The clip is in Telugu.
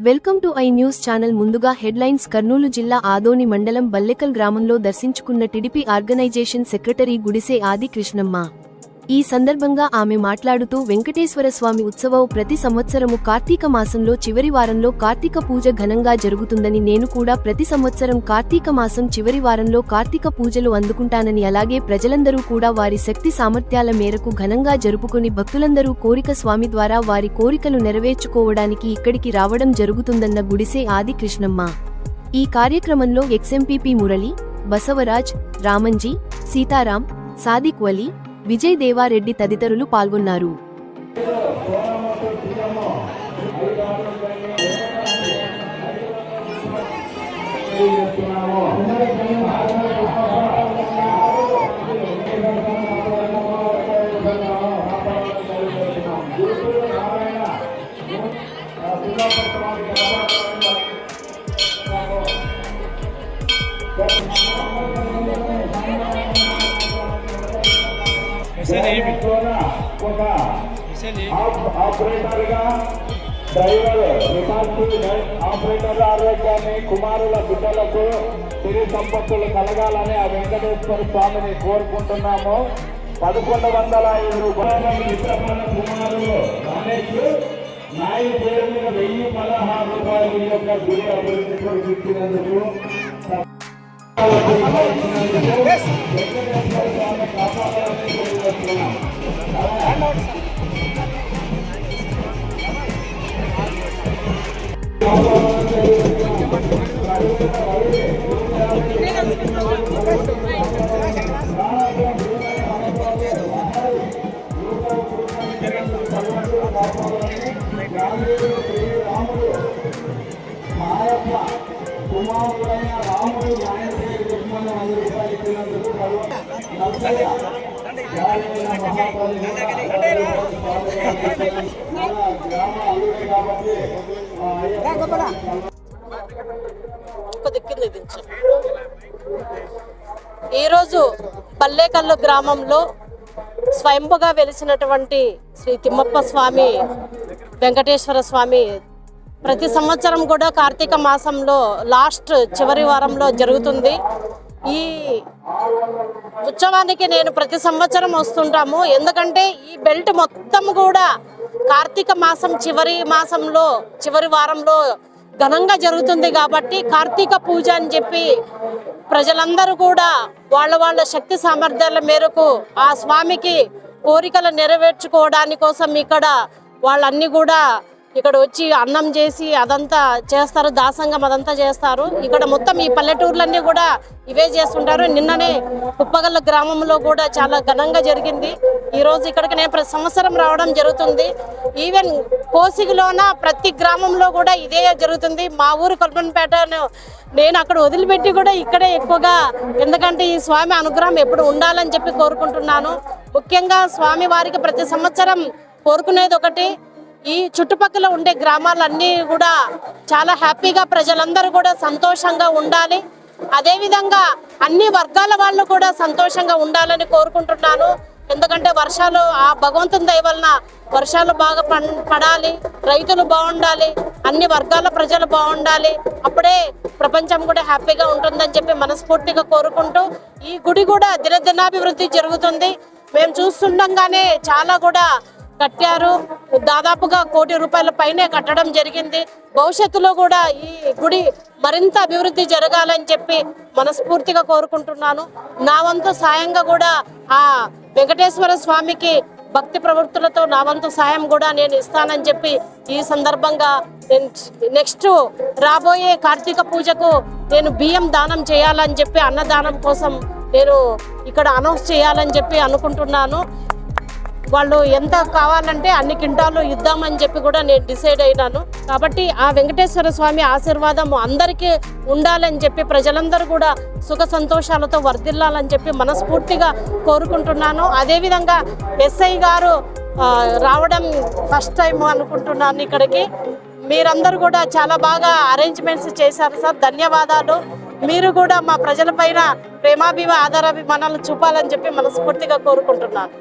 Welcome to I news channel ముందుగా హెడ్లైన్స్ కర్నూలు జిల్లా ఆదోని మండలం బల్లెకల్ గ్రామంలో దర్శించుకున్న టిడిపి ఆర్గనైజేషన్ సెక్రటరీ గుడిసే ఆది కృష్ణమ్మ ఈ సందర్భంగా ఆమె మాట్లాడుతూ వెంకటేశ్వర స్వామి ఉత్సవం ప్రతి సంవత్సరము కార్తీక మాసంలో చివరి వారంలో కార్తీక పూజ ఘనంగా జరుగుతుందని నేను కూడా ప్రతి సంవత్సరం కార్తీక మాసం చివరి వారంలో కార్తీక పూజలు అందుకుంటానని అలాగే ప్రజలందరూ కూడా వారి శక్తి సామర్థ్యాల మేరకు ఘనంగా జరుపుకుని భక్తులందరూ కోరిక స్వామి ద్వారా వారి కోరికలు నెరవేర్చుకోవడానికి ఇక్కడికి రావడం జరుగుతుందన్న గుడిసే ఆది కృష్ణమ్మ ఈ కార్యక్రమంలో ఎక్స్ఎంపీపీ మురళి బసవరాజ్ రామంజీ సీతారాం సాదిక్ వలీ విజయ్ దేవారెడ్డి తదితరులు పాల్గొన్నారు Thank you. ఆపరేటర్గా డ్రైవర్ ఆపరేటర్ ఆరోగ్యాన్ని కుమారుల బిడ్డలకు తిరిగి సంపత్తులు కలగాలని ఆ వెంకటేశ్వర స్వామిని కోరుకుంటున్నాము. పదకొండు వందల ఐదు రూపాయల మిత్రమైన కుమారులు రమేష్ నాయి పేరు మీద వెయ్యి పదహారు రూపాయలు ఈ యొక్క గురి అభివృద్ధి కొరకు ఇచ్చినందుకు వెంకటేశ్వర కుమారుడైన రాముడు న్యాయశ్రీ దుష్మను వంద రూపాయలు ఇచ్చినందుకు నలభై ఈరోజు పల్లేకల్లు గ్రామంలో స్వయంపుగా వెలిసినటువంటి శ్రీ తిమ్మప్ప స్వామి వెంకటేశ్వర స్వామి ప్రతి సంవత్సరం కూడా కార్తీక మాసంలో లాస్ట్ చివరి వారంలో జరుగుతుంది. ఈ ఉత్సవానికి నేను ప్రతి సంవత్సరం వస్తుంటాము. ఎందుకంటే ఈ బెల్ట్ మొత్తం కూడా కార్తీక మాసం చివరి మాసంలో చివరి వారంలో ఘనంగా జరుగుతుంది కాబట్టి కార్తీక పూజ అని చెప్పి ప్రజలందరూ కూడా వాళ్ళ వాళ్ళ శక్తి సామర్థ్యాల మేరకు ఆ స్వామికి కోరికలు నెరవేర్చుకోవడాని కోసం ఇక్కడ వాళ్ళన్నీ కూడా ఇక్కడ వచ్చి అన్నం చేసి అదంతా చేస్తారు దాసంగం అదంతా చేస్తారు. ఇక్కడ మొత్తం ఈ పల్లెటూర్లన్నీ కూడా ఇవే చేస్తుంటారు. నిన్ననే కుప్పగల్ల గ్రామంలో కూడా చాలా ఘనంగా జరిగింది. ఈరోజు ఇక్కడికి నేను ప్రతి సంవత్సరం రావడం జరుగుతుంది. ఈవెన్ కోసిగిలోన ప్రతి గ్రామంలో కూడా ఇదే జరుగుతుంది. మా ఊరు కొల్పన్పేట నేను అక్కడ వదిలిపెట్టి కూడా ఇక్కడే ఎక్కువగా ఎందుకంటే ఈ స్వామి అనుగ్రహం ఎప్పుడు ఉండాలని చెప్పి కోరుకుంటున్నాను. ముఖ్యంగా స్వామి వారికి ప్రతి సంవత్సరం కోరుకునేది ఒకటి. ఈ చుట్టుపక్కల ఉండే గ్రామాలన్నీ కూడా చాలా హ్యాపీగా ప్రజలందరూ కూడా సంతోషంగా ఉండాలి. అదేవిధంగా అన్ని వర్గాల వాళ్ళు కూడా సంతోషంగా ఉండాలని కోరుకుంటున్నాను. ఎందుకంటే వర్షాలు ఆ భగవంతుని దయ వలన వర్షాలు బాగా పడాలి రైతులు బాగుండాలి అన్ని వర్గాల ప్రజలు బాగుండాలి. అప్పుడే ప్రపంచం కూడా హ్యాపీగా ఉంటుందని చెప్పి మనస్ఫూర్తిగా కోరుకుంటూ ఈ గుడి కూడా దినదినాభివృద్ధి జరుగుతుంది. మేము చూస్తుండగానే చాలా కూడా కట్టారు. దాదాపుగా కోటి రూపాయల పైనే కట్టడం జరిగింది. భవిష్యత్తులో కూడా ఈ గుడి మరింత అభివృద్ధి జరగాలని చెప్పి మనస్ఫూర్తిగా కోరుకుంటున్నాను. నా వంతు సాయంగా కూడా ఆ వెంకటేశ్వర స్వామికి భక్తి ప్రవృత్తులతో నా వంతు సాయం కూడా నేను ఇస్తానని చెప్పి ఈ సందర్భంగా నేను నెక్స్ట్ రాబోయే కార్తీక పూజకు నేను బియ్యం దానం చేయాలని చెప్పి అన్నదానం కోసం నేను ఇక్కడ అనౌన్స్ చేయాలని చెప్పి అనుకుంటున్నాను. వాళ్ళు ఎంత కావాలంటే అన్ని కింటాలు ఇద్దామని చెప్పి కూడా నేను డిసైడ్ అయినాను. కాబట్టి ఆ వెంకటేశ్వర స్వామి ఆశీర్వాదం అందరికీ ఉండాలని చెప్పి ప్రజలందరూ కూడా సుఖ సంతోషాలతో వర్ధిల్లాలని చెప్పి మనస్ఫూర్తిగా కోరుకుంటున్నాను. అదేవిధంగా ఎస్ఐ గారు రావడం ఫస్ట్ టైం అనుకుంటున్నాను ఇక్కడికి. మీరందరూ కూడా చాలా బాగా అరేంజ్మెంట్స్ చేశారు సార్. ధన్యవాదాలు. మీరు కూడా మా ప్రజలపైన ప్రేమాభిమ ఆధారాభిమానాలు చూపాలని చెప్పి మనస్ఫూర్తిగా కోరుకుంటున్నాను.